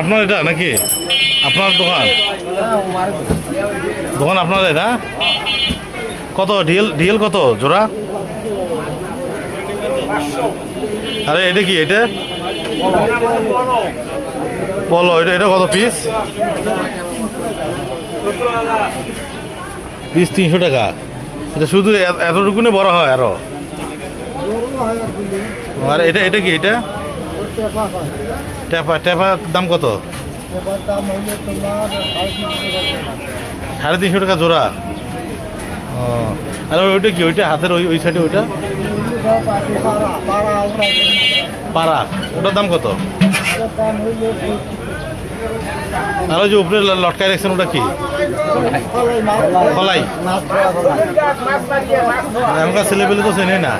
আপনার এটা নাকি? আপনার দোকান? দোকান আপনার এটা? কত? ডিএল ডিএল কত? জোড়া আরে এটা কি? এটা বলো এটা এটা কত পিস পিস তিনশো টাকা। এটা শুধু এতটুকুনে বড় হয় আরও আর এটা এটা কি? এটা ট্যাপা ট্যাপার দাম কত? সাড়ে তিনশো টাকা জোড়া। ও, আর ওইটা কি? ওইটা হাতের ওই ওই সাইডে ওইটা? পাড়া। ওটার দাম কত? আর ওই যে উপরে লটকায় রাখছেন ওটা কি? ফলাই এখনকার ছেলেপেলে তো চেনে না।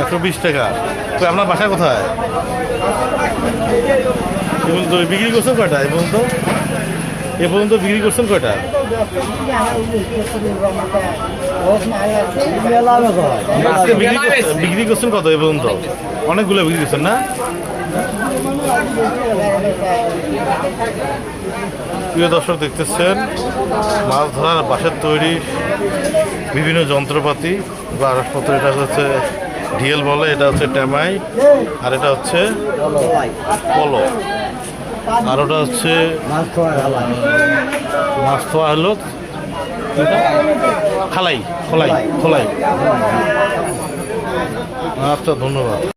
একশো বিশ টাকা। তো আপনার বাসা কোথায় এ পর্যন্ত বিক্রি করছেন কয়টা এ পর্যন্ত এ পর্যন্ত বিক্রি করছেন কয়টা বিক্রি করছেন কত এ পর্যন্ত অনেকগুলো বিক্রি করছেন না? প্রিয় দর্শক দেখতেছেন, মাছ ধরার বাঁশের তৈরি বিভিন্ন যন্ত্রপাতি বা আসপত্র এটা হচ্ছে ঢিয়েল বলে, এটা হচ্ছে ট্যামাই, আর এটা হচ্ছে পলো। আর ওটা হচ্ছে মাছ ধোয়া হলো, খালাই, খোলাই খোলাই। আচ্ছা ধন্যবাদ।